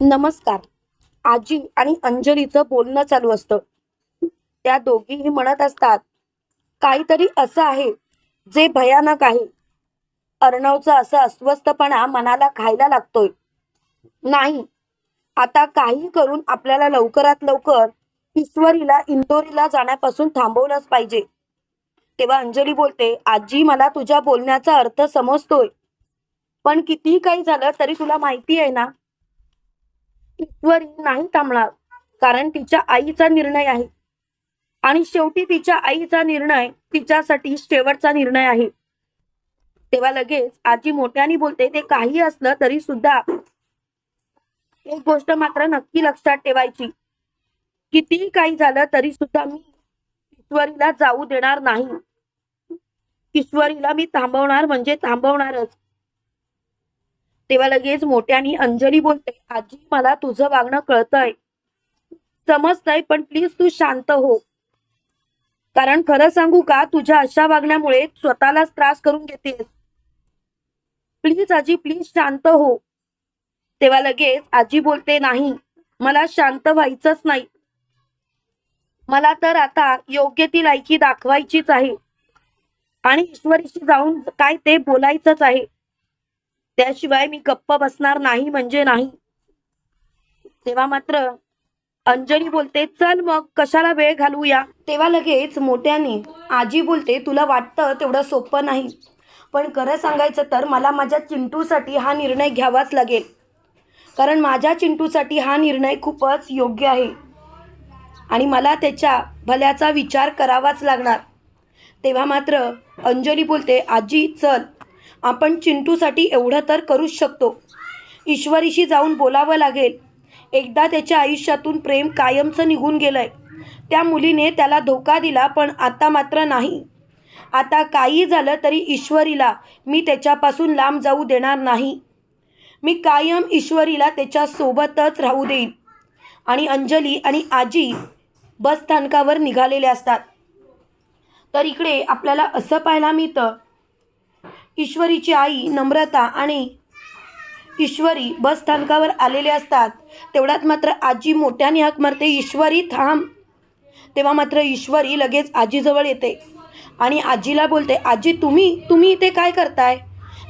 नमस्कार. आजी आणि अंजलीचं बोलणं चालू असतं. त्या दोघीही म्हणत असतात काहीतरी असं आहे जे भयानक आहे. अर्णवचं असं अस्वस्थपणा मनाला खायला लागतोय. नाही. आता काही करून आपल्याला लवकरात लवकर ईश्वरीला इंदोरीला जाण्यापासून थांबवलंच पाहिजे. तेव्हा अंजली बोलते आजी मला तुझ्या बोलण्याचा अर्थ समजतोय. पण कितीही काही झालं तरी तुला माहिती आहे ना ईश्वरी नाही थांबणार. कारण तिच्या आईचा निर्णय आहे. आणि शेवटी तिच्या आईचा निर्णय तिच्यासाठी शेवटचा निर्णय आहे. तेव्हा लगेच आजी मोठ्याने बोलते ते काही असलं तरी सुद्धा एक गोष्ट मात्र नक्की लक्षात ठेवायची. कितीही काही झालं तरी सुद्धा मी ईश्वरीला जाऊ देणार नाही. ईश्वरीला मी थांबवणार म्हणजे थांबवणारच. तेव्हा लगेच मोठ्याने अंजली बोलते आजी मला तुझं वागणं कळतंय. समजतंय पण प्लीज तू शांत हो. कारण खरं सांगू का तुझ्या अशा वागण्यामुळे स्वतःलाच त्रास करून घेतेस. प्लीज आजी प्लीज शांत हो. तेव्हा लगेच आजी बोलते नाही मला शांत व्हायचंच नाही. मला तर आता योग्य ती लायकी दाखवायचीच आहे आणि ईश्वरीशी जाऊन काय ते बोलायचंच आहे. त्याशिवाय मी गप्प बसणार नाही म्हणजे नाही. तेव्हा मात्र अंजली बोलते चल मग कशाला वेळ घालवूया? तेव्हा लगेच मोठ्याने आजी बोलते तुला वाटतं तेवढं सोपं नाही पण खरं सांगायचं तर मला माझ्या चिंटूसाठी हा निर्णय घ्यावाच लागेल. कारण माझ्या चिंटूसाठी हा निर्णय खूपच योग्य आहे आणि मला त्याच्या भल्याचा विचार करावाच लागणार. तेव्हा मात्र अंजली बोलते आजी चल आपण चिंटूसाठी एवढं तर करूच शकतो. ईश्वरीशी जाऊन बोलावं लागेल. एकदा त्याच्या आयुष्यातून प्रेम कायमचं निघून गेलंय. त्या मुलीने त्याला धोका दिला पण आता मात्र नाही. आता काही झालं तरी ईश्वरीला मी त्याच्यापासून लांब जाऊ देणार नाही. मी कायम ईश्वरीला त्याच्यासोबतच राहू देईन. आणि अंजली आणि आजी बस स्थानकावर निघालेले असतात. तर इकडे आपल्याला असं पाहायला मिळतं ईश्वरीची आई नम्रता आणि ईश्वरी बस स्थानकावर आलेले असतात. तेवढ्यात मात्र आजी मोठ्याने हाक मारते. ईश्वरी थांब. तेव्हा मात्र ईश्वरी लगेच आजीजवळ येते आणि आजीला बोलते आजी तुम्ही तुम्ही इथे काय करताय?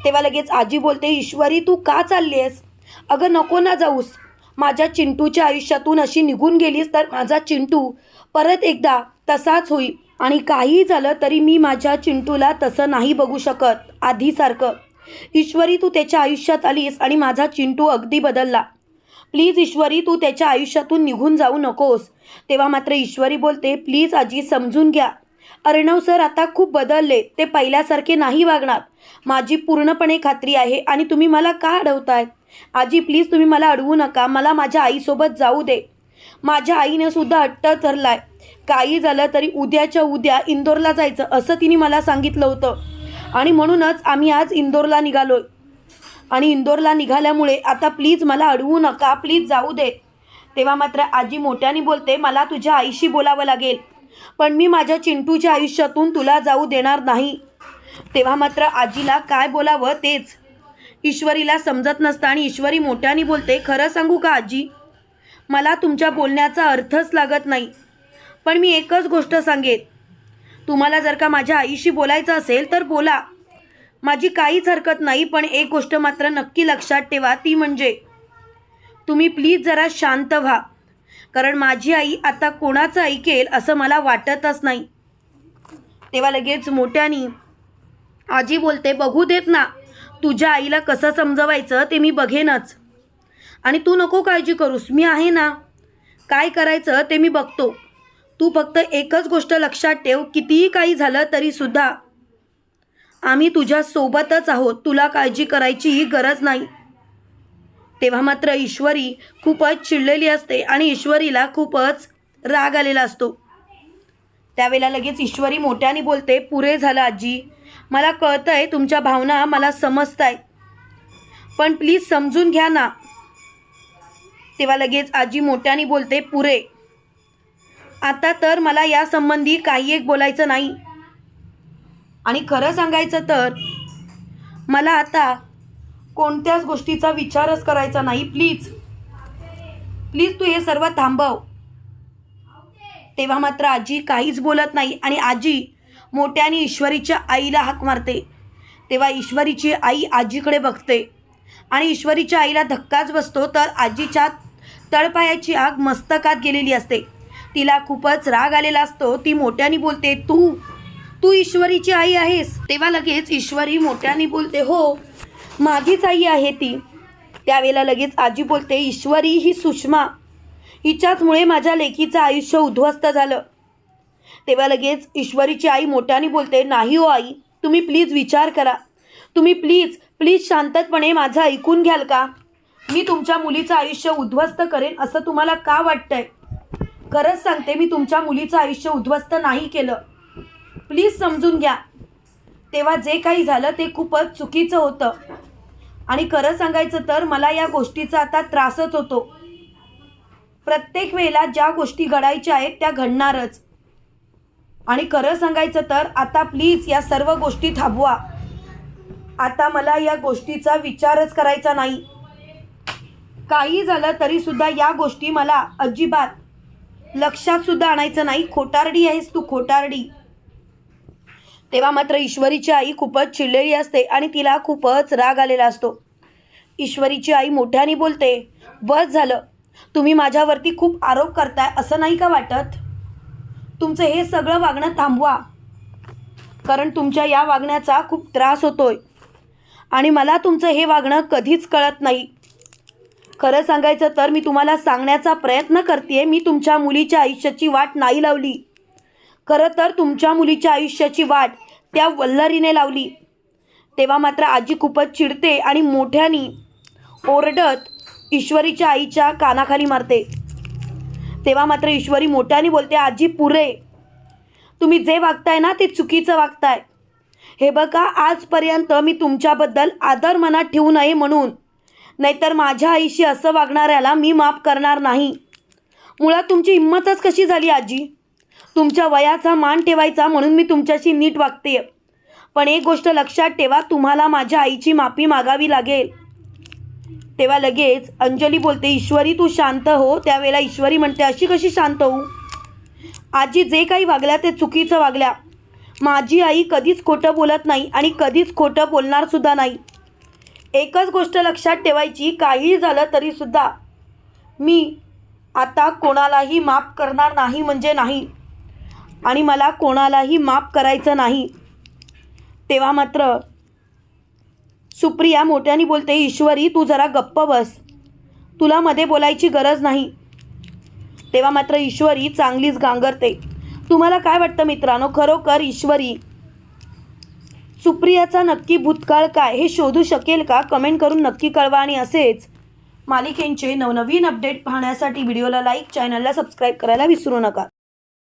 तेव्हा लगेच आजी बोलते ईश्वरी तू का चालली आहेस अगं नको ना जाऊस. माझ्या चिंटूच्या आयुष्यातून अशी निघून गेलीस तर माझा चिंटू परत एकदा तसाच होईल. आणि काही झालं तरी मी माझ्या चिंटूला तसं नाही बघू शकत आधीसारखं. ईश्वरी तू त्याच्या आयुष्यात आलीस आणि माझा चिंटू अगदी बदलला. प्लीज ईश्वरी तू त्याच्या आयुष्यातून निघून जाऊ नकोस. तेव्हा मात्र ईश्वरी बोलते प्लीज आजी समजून घ्या. अर्णव सर आता खूप बदलले ते पहिल्यासारखे नाही वागणार. माझी पूर्णपणे खात्री आहे आणि तुम्ही मला का अडवताय? आजी प्लीज तुम्ही मला अडवू नका. मला माझ्या आईसोबत जाऊ दे. माझ्या आईने सुद्धा हट्ट धरलाय. काही झालं तरी उद्याच्या उद्या इंदोरला जायचं असं तिने मला सांगितलं होतं. आणि म्हणूनच आम्ही आज इंदोरला निघालोय. आणि इंदोरला निघाल्यामुळे आता प्लीज मला अडवू नका प्लीज जाऊ दे. तेव्हा मात्र आजी मोठ्याने बोलते मला तुझ्या आईशी बोलावं लागेल पण मी माझ्या चिंटूच्या आयुष्यातून तुला जाऊ देणार नाही. तेव्हा मात्र आजीला काय बोलावं तेच. ईश्वरीला समजत नसतं आणि ईश्वरी मोठ्याने बोलते खरं सांगू का आजी? मला तुमच्या बोलण्याचा अर्थच लागत नाही. पण मी एकच गोष्ट सांगेन. तुम्हाला जर का माझ्या आईशी बोलायचं असेल तर बोला. माझी काहीच हरकत नाही पण एक गोष्ट मात्र नक्की लक्षात ठेवा ती म्हणजे तुम्ही प्लीज जरा शांत व्हा. कारण माझी आई आता कोणाचं ऐकेल असं मला वाटतच नाही. तेव्हा लगेच मोठ्यानी आजी बोलते बघू देत ना. तुझ्या आईला कसं समजवायचं ते मी बघेनच. आणि तू नको काळजी करूस. मी आहे ना. काय करायचं ते मी बघतो. तू फक्त एकच गोष्ट लक्षात ठेव कितीही काही झालं तरीसुद्धा आम्ही तुझ्यासोबतच आहोत. तुला काळजी करायचीही गरज नाही. तेव्हा मात्र ईश्वरी खूपच चिडलेली असते आणि ईश्वरीला खूपच राग आलेला असतो. त्यावेळेला लगेच ईश्वरी मोठ्याने बोलते पुरे झालं आजी. मला कळतंय तुमच्या भावना मला समजत आहे पण प्लीज समजून घ्या ना. तेव्हा लगेच आजी मोठ्याने बोलते पुरे आता तर मला या संबंधी काही एक बोलायचं नाही. आणि खरं सांगायचं तर मला आता कोणत्याच गोष्टीचा विचारच करायचा नाही प्लीज. प्लीज तू हे सर्व थांबव. तेव्हा मात्र आजी काहीच बोलत नाही आणि आजी मोठ्याने ईश्वरीच्या आईला हाक मारते. तेव्हा ईश्वरीची आई आजीकडे बघते आणि ईश्वरीच्या आईला धक्काच बसतो तर आजीच्या तळपायाची आग मस्तकात गेलेली असते. तिला खूपच राग आलेला असतो. ती मोठ्याने बोलते तू तू ईश्वरीची आई आहेस. तेव्हा लगेच ईश्वरी मोठ्याने बोलते हो माझीच आई आहे ती. त्यावेळेला लगेच आजी बोलते ईश्वरी ही सुषमा. हिच्याचमुळे माझ्या लेकीचं आयुष्य उद्ध्वस्त झालं. तेव्हा लगेच ईश्वरीची आई मोठ्याने बोलते नाही हो आई तुम्ही प्लीज विचार करा. तुम्ही प्लीज प्लीज शांतपणे माझं ऐकून घ्याल का? मी तुमच्या मुलीचं आयुष्य उद्ध्वस्त करेन असं तुम्हाला का वाटतंय? खरंच सांगते मी तुमच्या मुलीचं आयुष्य उद्ध्वस्त नाही केलं. प्लीज समजून घ्या. तेव्हा जे काही झालं ते खूपच चुकीचं होतं. आणि खरं सांगायचं तर मला या गोष्टीचा आता त्रासच होतो. प्रत्येक वेळेला ज्या गोष्टी घडायच्या आहेत त्या घडणारच. आणि खरं सांगायचं तर आता प्लीज या सर्व गोष्टी थांबवा. आता मला या गोष्टीचा विचारच करायचा नाही. काही झालं तरी सुद्धा या गोष्टी मला अजिबात लक्षात सुद्धा आणायचं नाही. खोटारडी आहेस तू खोटारडी. तेव्हा मात्र ईश्वरीची आई खूपच चिडलेली असते आणि तिला खूपच राग आलेला असतो. ईश्वरीची आई मोठ्याने बोलते बस झालं. तुम्ही माझ्यावरती खूप आरोप करताय असं नाही का वाटत? तुमचं हे सगळं वागणं थांबवा. कारण तुमच्या या वागण्याचा खूप त्रास होतोय. आणि मला तुमचं हे वागणं कधीच कळत नाही. खरं सांगायचं तर मी तुम्हाला सांगण्याचा प्रयत्न करते मी तुमच्या मुलीच्या आयुष्याची वाट नाही लावली. खरं तर तुमच्या मुलीच्या आयुष्याची वाट त्या वल्लरीने लावली. तेव्हा मात्र आजी खूपच चिडते आणि मोठ्यानी ओरडत ईश्वरीच्या आईच्या कानाखाली मारते. तेव्हा मात्र ईश्वरी मोठ्याने बोलते आजी पुरे. तुम्ही जे वागताय ना ते चुकीचं वागताय. हे बघा आजपर्यंत मी तुमच्याबद्दल आदर मनात ठेवू नये म्हणून. नाहीतर माझ्या आईशी असं वागणाऱ्याला मी माफ करणार नाही. मुळात तुमची हिंमतच कशी झाली आजी? तुमच्या वयाचा मान ठेवायचा म्हणून मी तुमच्याशी नीट वागते पण एक गोष्ट लक्षात ठेवा तुम्हाला माझ्या आईची माफी मागावी लागेल. तेव्हा लगेच अंजली बोलते ईश्वरी तू शांत हो. त्यावेळेला ईश्वरी म्हणते अशी कशी शांत होऊ? आजी जे काही वागल्या ते चुकीचं वागल्या. माझी आई कधीच खोटं बोलत नाही आणि कधीच खोटं बोलणारसुद्धा नाही. एकच गोष्ट लक्षात ठेवायची काही झालं तरीसुद्धा मी आता कोणालाही माफ करणार नाही म्हणजे नाही. आणि मला कोणालाही माफ करायचं नाही. तेव्हा मात्र सुप्रिया मोठ्याने बोलते ईश्वरी तू जरा गप्प बस. तुला मध्ये बोलायची गरज नाही. तेव्हा मात्र ईश्वरी चांगलीच गांगरते. तुम्हाला काय वाटतं मित्रांनो? खरोखर ईश्वरी सुप्रियाचा नक्की भूतकाळ काय हे शोधू शकेल का? कमेंट करून नक्की कळवा आणि असेच मालिकेंचे नवनवीन अपडेट पाहण्यासाठी व्हिडिओला लाईक चॅनलला सबस्क्राईब करायला विसरू नका.